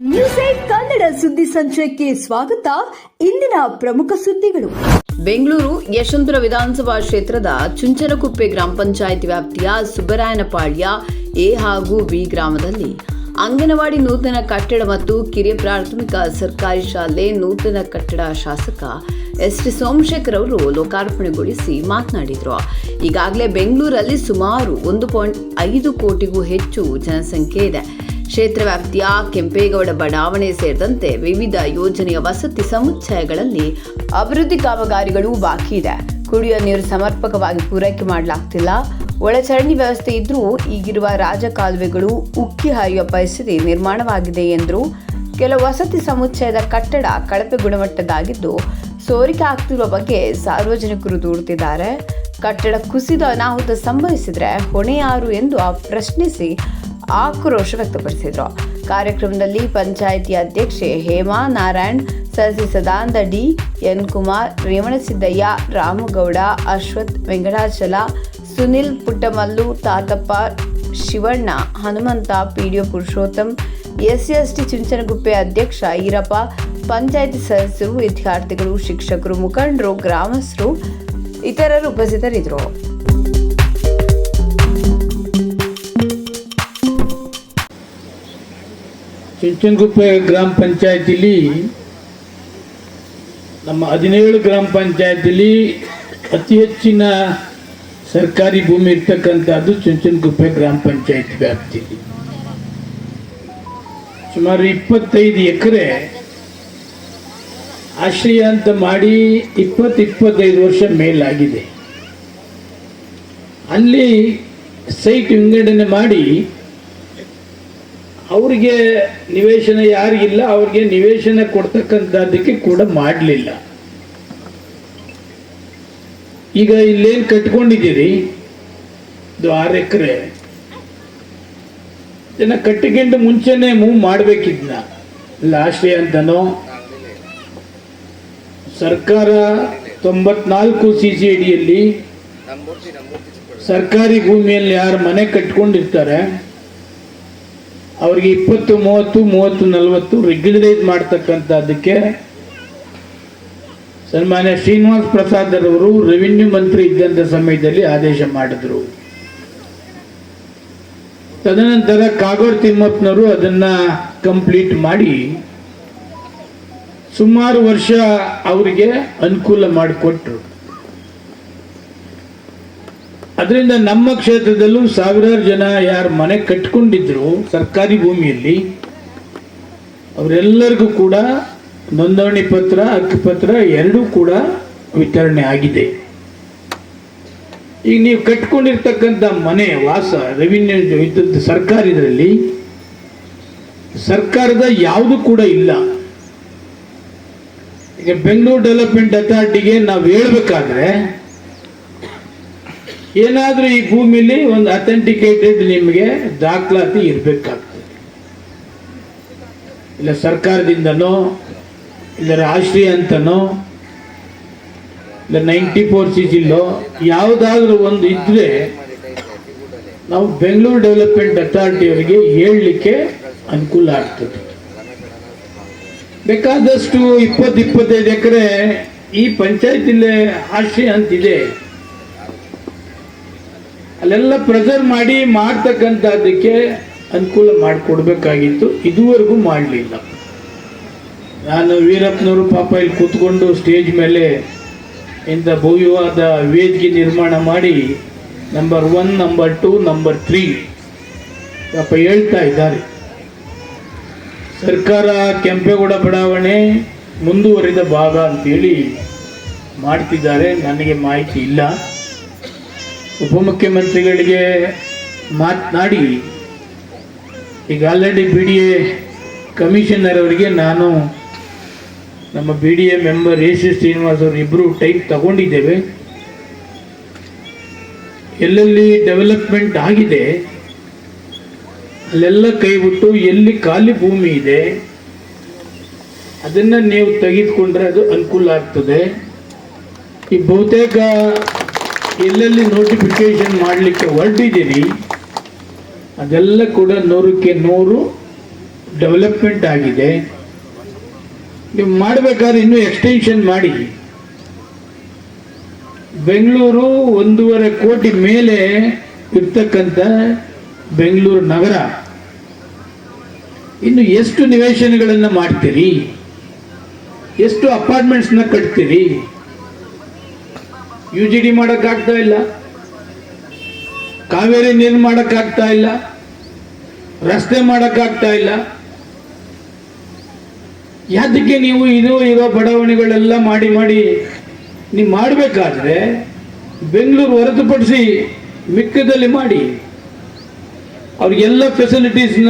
News eight Kannada ಸುದ್ದಿ ಸಂಚಯಕ್ಕೆ ಸ್ವಾಗತ. ಇಂದಿನ ಪ್ರಮುಖ ಸುದ್ದಿಗಳು. ಬೆಂಗಳೂರು ಯಶವಂತರ ವಿಧಾನಸಭಾ ಕ್ಷೇತ್ರದ ಚುಂಚನಕುಪ್ಪೆ ಗ್ರಾಮ ಪಂಚಾಯತ್ ವ್ಯಾಪ್ತಿಯ ಸುಬ್ಬರಾಯನಪಾಳ್ಯ ಎ ಹಾಗೂ ಬಿ ಗ್ರಾಮದಲ್ಲಿ ಅಂಗನವಾಡಿ ನೂತನ ಕಟ್ಟಡ ಮತ್ತು ಕಿರಿಯ ಪ್ರಾಥಮಿಕ ಸರ್ಕಾರಿ ಶಾಲೆ ನೂತನ ಕಟ್ಟಡ ಶಾಸಕ ಎಸ್ ಟಿ ಸೋಮಶೇಖರ್ ಅವರು ಲೋಕಾರ್ಪಣೆಗೊಳಿಸಿ ಮಾತನಾಡಿದರು. ಈಗಾಗಲೇ ಬೆಂಗಳೂರಲ್ಲಿ ಸುಮಾರು ಒಂದು ಪಾಯಿಂಟ್ ಐದು ಕೋಟಿಗೂ ಹೆಚ್ಚು ಜನಸಂಖ್ಯೆ ಇದೆ. ಕ್ಷೇತ್ರ ವ್ಯಾಪ್ತಿಯ ಕೆಂಪೇಗೌಡ ಬಡಾವಣೆ ಸೇರಿದಂತೆ ವಿವಿಧ ಯೋಜನೆಯ ವಸತಿ ಸಮುಚ್ಚಯಗಳಲ್ಲಿ ಅಭಿವೃದ್ಧಿ ಕಾಮಗಾರಿಗಳು ಬಾಕಿ ಇದೆ. ಕುಡಿಯುವ ನೀರು ಸಮರ್ಪಕವಾಗಿ ಪೂರೈಕೆ ಮಾಡಲಾಗ್ತಿಲ್ಲ. ಒಳಚರಂಡಿ ವ್ಯವಸ್ಥೆ ಇದ್ರೂ ಈಗಿರುವ ರಾಜಕಾಲುವೆಗಳು ಉಕ್ಕಿ ಹರಿಯುವ ಪರಿಸ್ಥಿತಿ ನಿರ್ಮಾಣವಾಗಿದೆ ಎಂದರು. ಕೆಲವು ವಸತಿ ಸಮುಚ್ಚಯದ ಕಟ್ಟಡ ಕಳಪೆ ಗುಣಮಟ್ಟದಾಗಿದ್ದು ಸೋರಿಕೆ ಆಗ್ತಿರುವ ಬಗ್ಗೆ ಸಾರ್ವಜನಿಕರು ದೂಡುತ್ತಿದ್ದಾರೆ ಕಟ್ಟಡ ಕುಸಿದ ಅನಾಹುತ ಸಂಭವಿಸಿದರೆ ಹೊಣೆ ಯಾರು ಎಂದು ಪ್ರಶ್ನಿಸಿ ಆಕ್ರೋಶ ವ್ಯಕ್ತಪಡಿಸಿದರು. ಕಾರ್ಯಕ್ರಮದಲ್ಲಿ ಪಂಚಾಯಿತಿ ಅಧ್ಯಕ್ಷೆ ಹೇಮಾ ನಾರಾಯಣ್ ಸದಸ್ಯ Sadananda D, N Kumar Revanasiddaiah Ramagowda, Ashwath Venkatachala, Sunil Puttamallu, Tatappa Shivanna, Hanumantha, PDO Purushottam S T Chunchanaguppe ಅಧ್ಯಕ್ಷ ಈರಪ್ಪ, ಪಂಚಾಯಿತಿ ಸದಸ್ಯರು, ವಿದ್ಯಾರ್ಥಿಗಳು, ಶಿಕ್ಷಕರು, ಮುಖಂಡರು, ಗ್ರಾಮಸ್ಥರು ಇತರರು ಉಪಸ್ಥಿತರಿದ್ದರು. ಚುಂಚನಗುಪ್ಪೆ ಗ್ರಾಮ ಪಂಚಾಯತಿಲಿ, ನಮ್ಮ ಹದಿನೇಳು ಗ್ರಾಮ ಪಂಚಾಯತಿಲಿ ಅತಿ ಹೆಚ್ಚಿನ ಸರ್ಕಾರಿ ಭೂಮಿ ಇರ್ತಕ್ಕಂಥದ್ದು ಚುಂಚನಗುಪ್ಪೆ ಗ್ರಾಮ ಪಂಚಾಯತ್ ವ್ಯಾಪ್ತಿಲಿ. ಸುಮಾರು ಇಪ್ಪತ್ತೈದು ಎಕರೆ ಆಶ್ರಯ ಅಂತ ಮಾಡಿ ಇಪ್ಪತ್ತು ಇಪ್ಪತ್ತೈದು ವರ್ಷ ಮೇಲಾಗಿದೆ. ಅಲ್ಲಿ ಸೈಟ್ ವಿಂಗಡಣೆ ಮಾಡಿ ಅವ್ರಿಗೆ ನಿವೇಶನ ಯಾರಿಗಿಲ್ಲ ಅವ್ರಿಗೆ ನಿವೇಶನ ಕೊಡ್ತಕ್ಕಂಥದ್ದಕ್ಕೆ ಕೂಡ ಮಾಡಲಿಲ್ಲ. ಈಗ ಇಲ್ಲೇನು ಕಟ್ಕೊಂಡಿದ್ದೀರಿ? ಇದು ಆರು ಎಕರೆ. ಜನ ಕಟ್ಟಿಕೊಂಡು ಮುಂಚೆನೆ ಮೂವ್ ಮಾಡಬೇಕಿದ್ನ? ಲಾಸ್ಟ್ ಅಂತನೋ? ಸರ್ಕಾರ ತೊಂಬತ್ನಾಲ್ಕು ಸಿ ಸಿ ಅಡಿಯಲ್ಲಿ ಸರ್ಕಾರಿ ಭೂಮಿಯಲ್ಲಿ ಯಾರು ಮನೆ ಕಟ್ಕೊಂಡಿರ್ತಾರೆ? ಅವ್ರಿಗೆ ಇಪ್ಪತ್ತು, ಮೂವತ್ತು ಮೂವತ್ತು, ನಲವತ್ತು ರೆಗ್ಯುಲರೈಸ್ ಮಾಡ್ತಕ್ಕಂಥದ್ದಕ್ಕೆ ಸನ್ಮಾನ್ಯ ಶ್ರೀನಿವಾಸ್ ಪ್ರಸಾದ್ ಅವರು ರೆವಿನ್ಯೂ ಮಂತ್ರಿ ಇದ್ದಂಥ ಸಮಯದಲ್ಲಿ ಆದೇಶ ಮಾಡಿದ್ರು. ತದನಂತರ ಕಾಗೋರ್ ತಿಮ್ಮಪ್ಪನವರು ಅದನ್ನ ಕಂಪ್ಲೀಟ್ ಮಾಡಿ ಸುಮಾರು ವರ್ಷ ಅವರಿಗೆ ಅನುಕೂಲ ಮಾಡಿಕೊಟ್ರು. ಅದರಿಂದ ನಮ್ಮ ಕ್ಷೇತ್ರದಲ್ಲೂ ಸಾವಿರಾರು ಜನ ಯಾರು ಮನೆ ಕಟ್ಕೊಂಡಿದ್ರು ಸರ್ಕಾರಿ ಭೂಮಿಯಲ್ಲಿ, ಅವರೆಲ್ಲರಿಗೂ ಕೂಡ ನೋಂದಣಿ ಪತ್ರ ಹಕ್ಕುಪತ್ರ ಎರಡೂ ಕೂಡ ವಿತರಣೆ ಆಗಿದೆ. ಈಗ ನೀವು ಕಟ್ಕೊಂಡಿರ್ತಕ್ಕಂಥ ಮನೆ, ವಾಸ ರೆವಿನ್ಯೂ ಇದ್ದದ್ದು ಸರ್ಕಾರದಲ್ಲಿ ಸರ್ಕಾರದ ಯಾವುದು ಕೂಡ ಇಲ್ಲ. ಈಗ ಬೆಂಗಳೂರು ಡೆವಲಪ್ಮೆಂಟ್ ಅಥಾರಿಟಿಗೆ ನಾವು ಹೇಳ್ಬೇಕಾದ್ರೆ ಏನಾದರೂ ಈ ಭೂಮಿಲಿ ಒಂದು ಅಥೆಂಟಿಕೇಟೆಡ್ ನಿಮಗೆ ದಾಖಲಾತಿ ಇರಬೇಕಾಗ್ತದೆ. ಇಲ್ಲ ಸರ್ಕಾರದಿಂದನೋ, ಇಲ್ಲ ರಾಷ್ಟ್ರೀಯ ಅಂತನೋ, ಇಲ್ಲ ನೈಂಟಿ ಫೋರ್ ಸಿ ಜಿಲ್ಲೋ ಯಾವುದಾದ್ರೂ ಒಂದು ಇದ್ರೆ ನಾವು ಬೆಂಗಳೂರು ಡೆವಲಪ್ಮೆಂಟ್ ಅಥಾರಿಟಿ ಅವರಿಗೆ ಹೇಳಲಿಕ್ಕೆ ಅನುಕೂಲ ಆಗ್ತದೆ. ಬೇಕಾದಷ್ಟು ಇಪ್ಪತ್ತು ಇಪ್ಪತ್ತೈದು ಎಕರೆ ಈ ಪಂಚಾಯತಿಲೇ ಆಶ್ರಯ ಅಂತಿದೆ. ಅಲ್ಲೆಲ್ಲ ಪ್ರೆಸರ್ ಮಾಡಿ ಮಾಡ್ತಕ್ಕಂಥದ್ದಕ್ಕೆ ಅನುಕೂಲ ಮಾಡಿಕೊಡ್ಬೇಕಾಗಿತ್ತು. ಇದುವರೆಗೂ ಮಾಡಲಿಲ್ಲ. ನಾನು ವೀರಪ್ಪನವರು ಪಾಪ ಇಲ್ಲಿ ಕೂತ್ಕೊಂಡು ಸ್ಟೇಜ್ ಮೇಲೆ ಇಂಥ ಭವ್ಯವಾದ ವೇದಿಕೆ ನಿರ್ಮಾಣ ಮಾಡಿ number one number two number three ಪಾಪ ಹೇಳ್ತಾ ಇದ್ದಾರೆ. ಸರ್ಕಾರ ಕೆಂಪೇಗೌಡ ಬಡಾವಣೆ ಮುಂದುವರಿದ ಭಾಗ ಅಂತೇಳಿ ಮಾಡ್ತಿದ್ದಾರೆ. ನನಗೆ ಮಾಹಿತಿ ಇಲ್ಲ. ಉಪಮುಖ್ಯಮಂತ್ರಿಗಳಿಗೆ ಮಾತನಾಡಿ, ಈಗ already B D A commissioner ಅವರಿಗೆ ನಾನು ನಮ್ಮ B D A member A C Srinivas ಅವರು ಇಬ್ಬರು ಟೈಪ್ ತಗೊಂಡಿದ್ದೇವೆ. ಎಲ್ಲೆಲ್ಲಿ ಡೆವಲಪ್ಮೆಂಟ್ ಆಗಿದೆ, ಅಲ್ಲೆಲ್ಲ ಕೈಬಿಟ್ಟು ಎಲ್ಲಿ ಖಾಲಿ ಭೂಮಿ ಇದೆ, ಅದನ್ನು ನೀವು ತೆಗೆದುಕೊಂಡ್ರೆ ಅದು ಅನುಕೂಲ ಆಗ್ತದೆ. ಈ ಬಹುತೇಕ ಎಲ್ಲೆಲ್ಲಿ ನೋಟಿಫಿಕೇಶನ್ ಮಾಡಲಿಕ್ಕೆ ಹೊರಟಿದ್ದೀರಿ ಅದೆಲ್ಲ ಕೂಡ ನೂರಕ್ಕೆ ನೂರು ಡೆವಲಪ್ಮೆಂಟ್ ಆಗಿದೆ. ನೀವು ಮಾಡಬೇಕಾದ್ರೆ ಇನ್ನೂ ಎಕ್ಸ್ಟೆನ್ಷನ್ ಮಾಡಿ. ಬೆಂಗಳೂರು ಒಂದೂವರೆ ಕೋಟಿ ಮೇಲೆ ಇರ್ತಕ್ಕಂಥ ಬೆಂಗಳೂರು ನಗರ. ಇನ್ನು ಎಷ್ಟು ನಿವೇಶನಗಳನ್ನು ಮಾಡ್ತೀರಿ? ಎಷ್ಟು ಅಪಾರ್ಟ್ಮೆಂಟ್ಸ್ನ ಕಟ್ತೀರಿ? ಯು ಜಿ ಡಿ ಮಾಡೋಕ್ಕಾಗ್ತಾ ಇಲ್ಲ. ಕಾವೇರಿ ನೀರು ಮಾಡೋಕ್ಕಾಗ್ತಾ ಇಲ್ಲ. ರಸ್ತೆ ಮಾಡೋಕ್ಕಾಗ್ತಾ ಇಲ್ಲ. ಯಾತಕ್ಕೆ ನೀವು ಇದು, ಇರೋ ಬಡಾವಣೆಗಳೆಲ್ಲ ಮಾಡಿ ಮಾಡಿ, ನೀವು ಮಾಡಬೇಕಾದ್ರೆ ಬೆಂಗಳೂರು ಹೊರತುಪಡಿಸಿ ಮಿಕ್ಕದಲ್ಲಿ ಮಾಡಿ. ಅವ್ರಿಗೆಲ್ಲ ಫೆಸಿಲಿಟೀಸ್ನ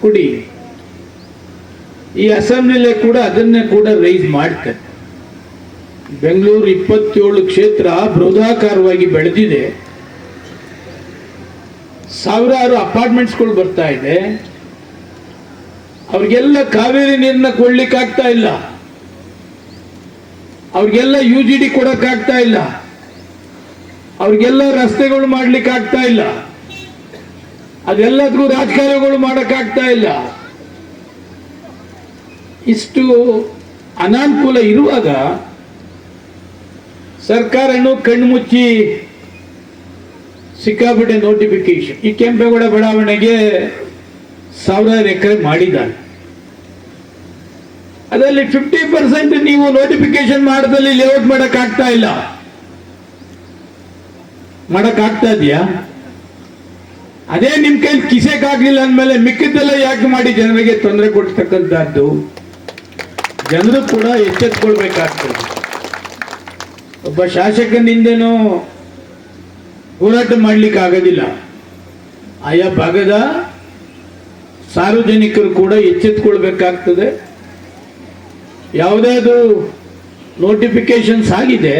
ಕೊಡಿ. ಈ ಅಸೆಂಬ್ಲಿಲೇ ಕೂಡ ಅದನ್ನೇ ಕೂಡ ರೈಸ್ ಮಾಡ್ತಾರೆ. ಬೆಂಗಳೂರು ಇಪ್ಪತ್ತೇಳು ಕ್ಷೇತ್ರ ಬೃಹದಾಕಾರವಾಗಿ ಬೆಳೆದಿದೆ. ಸಾವಿರಾರು ಅಪಾರ್ಟ್ಮೆಂಟ್ಸ್ಗಳು ಬರ್ತಾ ಇದೆ. ಅವ್ರಿಗೆಲ್ಲ ಕಾವೇರಿ ನೀರನ್ನ ಕೊಡ್ಲಿಕ್ಕಾಗ್ತಾ ಇಲ್ಲ. ಅವ್ರಿಗೆಲ್ಲ ಯು ಜಿ ಡಿ ಕೊಡಕ್ಕಾಗ್ತಾ ಇಲ್ಲ. ಅವ್ರಿಗೆಲ್ಲ ರಸ್ತೆಗಳು ಮಾಡ್ಲಿಕ್ಕೆ ಆಗ್ತಾ ಇಲ್ಲ. ಅದೆಲ್ಲದಕ್ಕೂ ರಾಜಕಾರಣಗಳು ಮಾಡೋಕ್ಕಾಗ್ತಾ ಇಲ್ಲ. ಇಷ್ಟು ಅನಾನುಕೂಲ ಇರುವಾಗ ಸರ್ಕಾರನು ಕಣ್ಮುಚ್ಚಿ ಸಿಕ್ಕಾಪಟ್ಟೆ ನೋಟಿಫಿಕೇಶನ್ ಈ ಕೆಂಪೇಗೌಡ ಬಡಾವಣೆಗೆ ಸಾವಿರಾರು ಎಕರೆ ಮಾಡಿದ್ದಾರೆ. ಅದರಲ್ಲಿ ಫಿಫ್ಟಿ ಪರ್ಸೆಂಟ್ ನೀವು ನೋಟಿಫಿಕೇಶನ್ ಮಾಡದಲ್ಲಿ ಲೇಔಟ್ ಮಾಡಕ್ ಆಗ್ತಾ ಇಲ್ಲ. ಮಾಡಕ್ ಆಗ್ತಾ ಇದೆಯಾ? ಅದೇ ನಿಮ್ ಕೈ ಕಿಸೆಕಾಗ್ಲಿಲ್ಲ ಅಂದಮೇಲೆ ಮಿಕ್ಕಿದ್ದೆಲ್ಲ ಯಾಕೆ ಮಾಡಿ ಜನರಿಗೆ ತೊಂದರೆ ಕೊಡ್ತಕ್ಕಂಥದ್ದು? ಜನರು ಕೂಡ ಎಚ್ಚೆತ್ಕೊಳ್ಬೇಕಾಗ್ತದೆ. ಒಬ್ಬ ಶಾಸಕನಿಂದನೂ ಹೋರಾಟ ಮಾಡ್ಲಿಕ್ಕೆ ಆಗೋದಿಲ್ಲ ಆಯಾ ಭಾಗದ ಸಾರ್ವಜನಿಕರು ಕೂಡ ಎಚ್ಚೆತ್ಕೊಳ್ಬೇಕಾಗ್ತದೆ. ಯಾವುದಾದ್ರು ನೋಟಿಫಿಕೇಶನ್ಸ್ ಆಗಿದೆ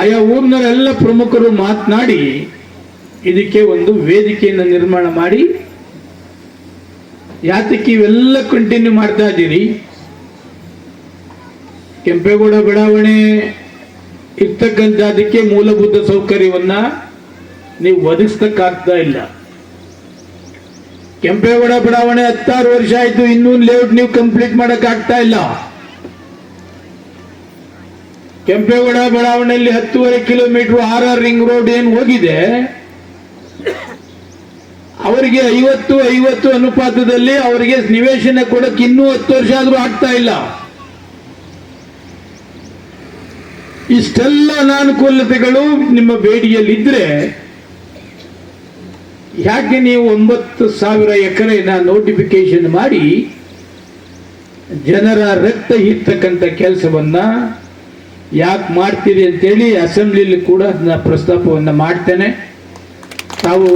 ಆಯಾ ಊರಿನವರೆಲ್ಲ ಪ್ರಮುಖರು ಮಾತನಾಡಿ ಇದಕ್ಕೆ ಒಂದು ವೇದಿಕೆಯನ್ನು ನಿರ್ಮಾಣ ಮಾಡಿ, ಯಾತಕ್ಕೆ ಇವೆಲ್ಲ ಕಂಟಿನ್ಯೂ ಮಾಡ್ತಾ ಇದ್ದೀರಿ? ಕೆಂಪೇಗೌಡ ಬಡಾವಣೆ ಇರ್ತಕ್ಕಂಥ ಅದಕ್ಕೆ ಮೂಲಭೂತ ಸೌಕರ್ಯವನ್ನ ನೀವು ಒದಗಿಸ್ತಕ್ಕಾಗ್ತಾ ಇಲ್ಲ. ಕೆಂಪೇಗೌಡ ಬಡಾವಣೆ ಹತ್ತಾರು ವರ್ಷ ಆಯ್ತು, ಇನ್ನೂ ಲೇಔಟ್ ನೀವು ಕಂಪ್ಲೀಟ್ ಮಾಡಕ್ ಆಗ್ತಾ ಇಲ್ಲ. ಕೆಂಪೇಗೌಡ ಬಡಾವಣೆಯಲ್ಲಿ ಹತ್ತೂವರೆ kilometre R R ring road ಏನು ಹೋಗಿದೆ, ಅವರಿಗೆ ಐವತ್ತು ಐವತ್ತು ಅನುಪಾತದಲ್ಲಿ ಅವರಿಗೆ ನಿವೇಶನ ಕೊಡಕ್ಕೆ ಇನ್ನೂ ಹತ್ತು ವರ್ಷ ಆದರೂ ಆಗ್ತಾ ಇಲ್ಲ. ಇಷ್ಟೆಲ್ಲ ಅನಾನುಕೂಲತೆಗಳು ನಿಮ್ಮ ಬೇಡಿಯಲ್ಲಿದ್ರೆ ಯಾಕೆ ನೀವು ಒಂಬತ್ತು ಸಾವಿರ ಎಕರೆನ ನೋಟಿಫಿಕೇಶನ್ ಮಾಡಿ ಜನರ ರಕ್ತ ಹೀರ್ತಕ್ಕಂಥ ಕೆಲಸವನ್ನ ಯಾಕೆ ಮಾಡ್ತೀರಿ ಅಂತೇಳಿ ಅಸೆಂಬ್ಲಿಲಿ ಕೂಡ ಅದನ್ನ ಪ್ರಸ್ತಾಪವನ್ನು ಮಾಡ್ತೇನೆ. ತಾವು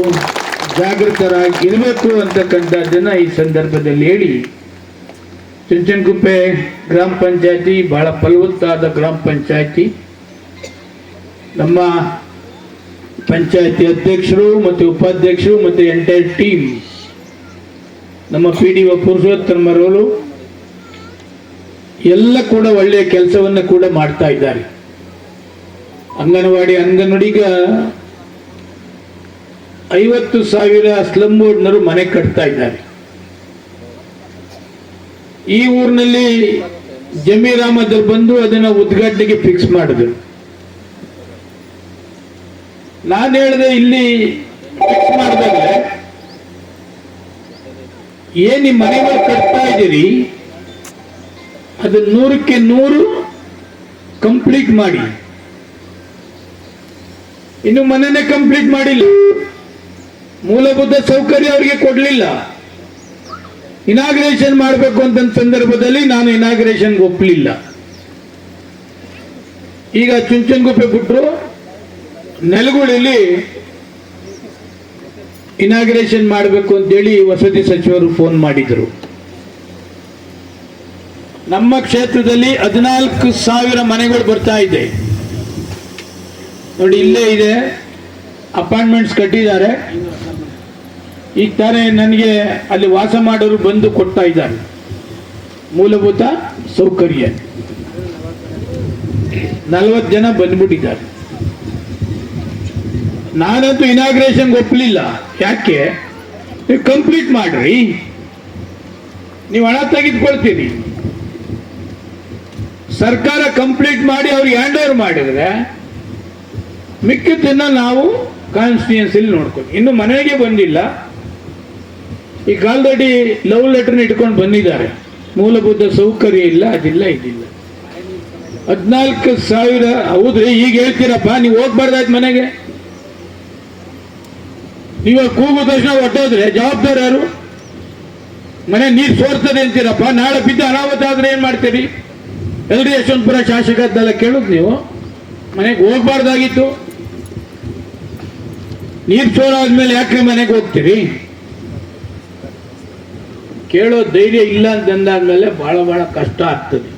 ಜಾಗೃತರಾಗಿರಬೇಕು ಅಂತಕ್ಕಂಥದ್ದನ್ನ ಈ ಸಂದರ್ಭದಲ್ಲಿ ಹೇಳಿ, ಚುಂಚನಗುಪ್ಪೆ ಗ್ರಾಮ ಪಂಚಾಯತಿ ಬಹಳ ಫಲವತ್ತಾದ ಗ್ರಾಮ ಪಂಚಾಯತಿ ನಮ್ಮ ಪಂಚಾಯತಿ ಅಧ್ಯಕ್ಷರು ಮತ್ತು ಉಪಾಧ್ಯಕ್ಷರು ಮತ್ತು ಎಂಟೈರ್ ಟೀಮ್ ನಮ್ಮ ಪಿ ಡಿ ಒ ಪುರುಷೋತ್ತಮರವರು ಎಲ್ಲ ಕೂಡ ಒಳ್ಳೆಯ ಕೆಲಸವನ್ನು ಕೂಡ ಮಾಡ್ತಾ ಇದ್ದಾರೆ. ಅಂಗನವಾಡಿ ಅಂಗನವಾಡಿಗ ಐವತ್ತು ಸಾವಿರ ಸ್ಲಮ್ ಮನೆ ಕಟ್ತಾ ಇದ್ದಾರೆ. ಈ ಊರಿನಲ್ಲಿ ಜಮೀರಾಮದಲ್ಲಿ ಬಂದು ಅದನ್ನು ಉದ್ಘಾಟನೆಗೆ ಫಿಕ್ಸ್ ಮಾಡಿದ್ರು. ನಾನು ಹೇಳಿದೆ ಇಲ್ಲಿ ಫಿಕ್ಸ್ ಮಾಡಿದಾಗಲೇ, ಏನ್ ಮನೆ ಮನೆಗಳು ಕಟ್ತಾ ಇದ್ದೀರಿ ಅದು ನೂರಕ್ಕೆ ನೂರು ಕಂಪ್ಲೀಟ್ ಮಾಡಿ. ಇನ್ನು ಮನೆನೆ ಕಂಪ್ಲೀಟ್ ಮಾಡಿಲ್ಲ. ಮೂಲಭೂತ ಸೌಕರ್ಯ ಅವರಿಗೆ ಕೊಡ್ಲಿಲ್ಲ. ಇನಾಗ್ರೇಷನ್ ಮಾಡಬೇಕು ಅಂತ ಸಂದರ್ಭದಲ್ಲಿ ನಾನು ಇನಾಗ್ರೇಷನ್ಗೆ ಒಪ್ಪಲಿಲ್ಲ ಈಗ ಚುಂಚನಗುಪ್ಪೆ ಬಿಟ್ರು ನೆಲಗುಳಿಲಿ ಇನಾಗ್ರೇಷನ್ ಮಾಡಬೇಕು ಅಂತೇಳಿ ವಸತಿ ಸಚಿವರು ಫೋನ್ ಮಾಡಿದರು. ನಮ್ಮ ಕ್ಷೇತ್ರದಲ್ಲಿ ಹದಿನಾಲ್ಕು ಸಾವಿರ ಮನೆಗಳು ಬರ್ತಾ ಇದೆ. ನೋಡಿ, ಇಲ್ಲೇ ಇದೆ. ಅಪಾರ್ಟ್ಮೆಂಟ್ಸ್ ಕಟ್ಟಿದ್ದಾರೆ. ಈಗ ತಾನೇ ನನಗೆ ಅಲ್ಲಿ ವಾಸ ಮಾಡೋರು ಬಂದು ಕೊಡ್ತಾ ಇದ್ದಾರೆ. ಮೂಲಭೂತ ಸೌಕರ್ಯ. ನಲವತ್ತು ಜನ ಬಂದ್ಬಿಟ್ಟಿದ್ದಾರೆ. ನಾನಂತೂ ಇನಾಗ್ರೇಷನ್ ಒಪ್ಪಲಿಲ್ಲ ಯಾಕೆ? ನೀವು ಕಂಪ್ಲೀಟ್ ಮಾಡ್ರಿ. ನೀವು ಹಣ ತೆಗೆದುಕೊಳ್ತೀರಿ ಸರ್ಕಾರ ಕಂಪ್ಲೀಟ್ ಮಾಡಿ ಅವ್ರಿಗೆ ಹ್ಯಾಂಡ್ ಓವರ್ ಮಾಡಿದ್ರೆ ಮಿಕ್ಕಿದ್ದನ್ನ ನಾವು ಕಾನ್ಸ್ಟಿಟ್ಯೂನ್ಸಿಲಿ ನೋಡ್ಕೊಂಡು ಇನ್ನು ಮನೆಗೆ ಬಂದಿಲ್ಲ. ಈ ಆಲ್ರೆಡಿ ಲವ್ ಲೆಟರ್ನ ಇಟ್ಕೊಂಡು ಬಂದಿದ್ದಾರೆ. ಮೂಲಭೂತ ಸೌಕರ್ಯ ಇಲ್ಲ, ಅದಿಲ್ಲ, ಇದಿಲ್ಲ. ಹದಿನಾಲ್ಕು ಸಾವಿರ, ಹೌದ್ರಿ, ಈಗ ಹೇಳ್ತೀರಪ್ಪ, ನೀವು ಹೋಗ್ಬಾರ್ದಾಯ್ತು ಮನೆಗೆ? ನೀವು ಕೂಗು ತಕ್ಷಣ ಒಟ್ಟೋದ್ರೆ ಜವಾಬ್ದಾರಿ ಯಾರು? ಮನೆ ನೀರು ಸೋರ್ತದೆ ಅಂತೀರಪ್ಪ, ನಾಳೆ ಬಿದ್ದು ಅನಾಹುತ ಆದ್ರೆ ಏನ್ ಮಾಡ್ತೀರಿ? ಎಲ್ರಿ ಯಶವಂತಪುರ ಶಾಸಕದ್ದೆಲ್ಲ ಕೇಳುದು ನೀವು? ಮನೆಗೆ ಹೋಗ್ಬಾರ್ದಾಗಿತ್ತು. ನೀರು ಸೋರಾದ್ಮೇಲೆ ಯಾಕೆ ಮನೆಗೆ ಹೋಗ್ತೀರಿ? ಕೇಳೋ ಧೈರ್ಯ ಇಲ್ಲ ಅಂತಂದಾದ್ಮೇಲೆ ಬಹಳ ಬಹಳ ಕಷ್ಟ ಆಗ್ತದೆ.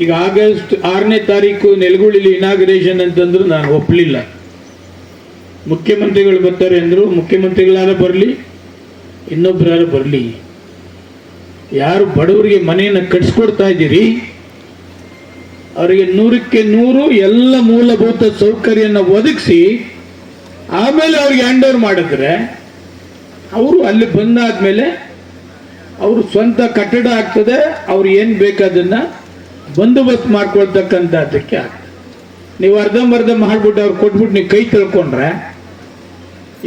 ಈಗ ಆಗಸ್ಟ್ ಆರನೇ ತಾರೀಕು ನೆಲಗುಳಿಲಿ ಇನಾಗ್ರೇಷನ್ ಅಂತಂದ್ರು ನಾನು ಒಪ್ಪಲಿಲ್ಲ ಮುಖ್ಯಮಂತ್ರಿಗಳು ಬರ್ತಾರೆ ಅಂದ್ರು ಮುಖ್ಯಮಂತ್ರಿಗಳಾರ ಬರಲಿ ಇನ್ನೊಬ್ಬರಾರು ಬರಲಿ. ಯಾರು ಬಡವರಿಗೆ ಮನೆಯನ್ನು ಕಟ್ಸ್ಕೊಡ್ತಾ ಇದ್ದೀರಿ, ಅವರಿಗೆ ನೂರಕ್ಕೆ ನೂರು ಎಲ್ಲ ಮೂಲಭೂತ ಸೌಕರ್ಯನ ಒದಗಿಸಿ, ಆಮೇಲೆ ಅವ್ರಿಗೆ ಹ್ಯಾಂಡ್ ಓವರ್ ಮಾಡಿದ್ರೆ, ಅವರು ಅಲ್ಲಿ ಬಂದಾದ್ಮೇಲೆ ಅವರು ಸ್ವಂತ ಕಟ್ಟಡ ಆಗ್ತದೆ, ಅವ್ರು ಏನು ಬೇಕಾದನ್ನ ಬಂದೋಬಸ್ತ್ ಮಾಡ್ಕೊಳ್ತಕ್ಕಂಥದ್ದಕ್ಕೆ ಆಗ್ತದೆ. ನೀವು ಅರ್ಧಂಬರ್ಧ ಮಾಡ್ಬಿಟ್ಟು ಅವ್ರು ಕೊಟ್ಬಿಟ್ಟು ನೀವು ಕೈ ತಿಳ್ಕೊಂಡ್ರೆ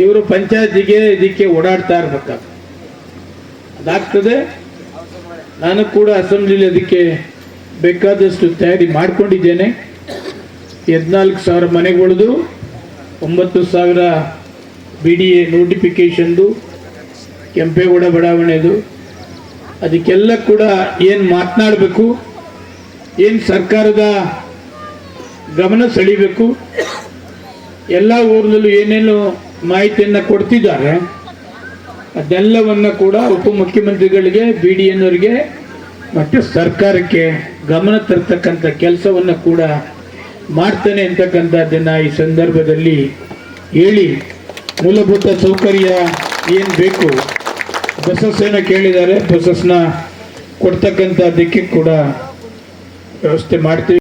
ಇವರು ಪಂಚಾಯತಿಗೆ ಇದಕ್ಕೆ ಓಡಾಡ್ತಾ ಇರ್ಬೇಕಾಗ್ತದೆ ಅದಾಗ್ತದೆ. ನಾನು ಕೂಡ ಅಸೆಂಬ್ಲಿಲಿ ಅದಕ್ಕೆ ಬೇಕಾದಷ್ಟು ತಯಾರಿ ಮಾಡಿಕೊಂಡಿದ್ದೇನೆ. ಹದಿನಾಲ್ಕು ಸಾವಿರ ಮನೆಗಳದು, ಒಂಬತ್ತು ಸಾವಿರ ಬಿ ಡಿ ಎ ನೋಟಿಫಿಕೇಷನ್ದು, ಕೆಂಪೇಗೌಡ ಬಡಾವಣೆದು. ಅದಕ್ಕೆಲ್ಲ ಕೂಡ ಏನು ಮಾತನಾಡಬೇಕು, ಏನು ಸರ್ಕಾರದ ಗಮನ ಸೆಳಿಬೇಕು, ಎಲ್ಲ ಊರಿನಲ್ಲೂ ಏನೇನು ಮಾಹಿತಿಯನ್ನು ಕೊಡ್ತಿದ್ದಾರೆ. ಅದೆಲ್ಲವನ್ನು ಕೂಡ ಉಪಮುಖ್ಯಮಂತ್ರಿಗಳಿಗೆ ಬಿ ಡಿ ಎನ್ನವರಿಗೆ ಮತ್ತು ಸರ್ಕಾರಕ್ಕೆ ಗಮನ ತರ್ತಕ್ಕಂಥ ಕೆಲಸವನ್ನು ಕೂಡ ಮಾಡ್ತಾನೆ ಅಂತಕ್ಕಂಥದ್ದನ್ನು ಈ ಸಂದರ್ಭದಲ್ಲಿ ಹೇಳಿ ಮೂಲಭೂತ ಸೌಕರ್ಯ ಏನು ಬೇಕು ಬಸಸ್ಸನ್ನು ಕೇಳಿದ್ದಾರೆ. ಬಸಸ್ನ ಕೊಡ್ತಕ್ಕಂಥದ್ದಕ್ಕೆ ಕೂಡ ವ್ಯವಸ್ಥೆ ಮಾಡ್ತೀವಿ.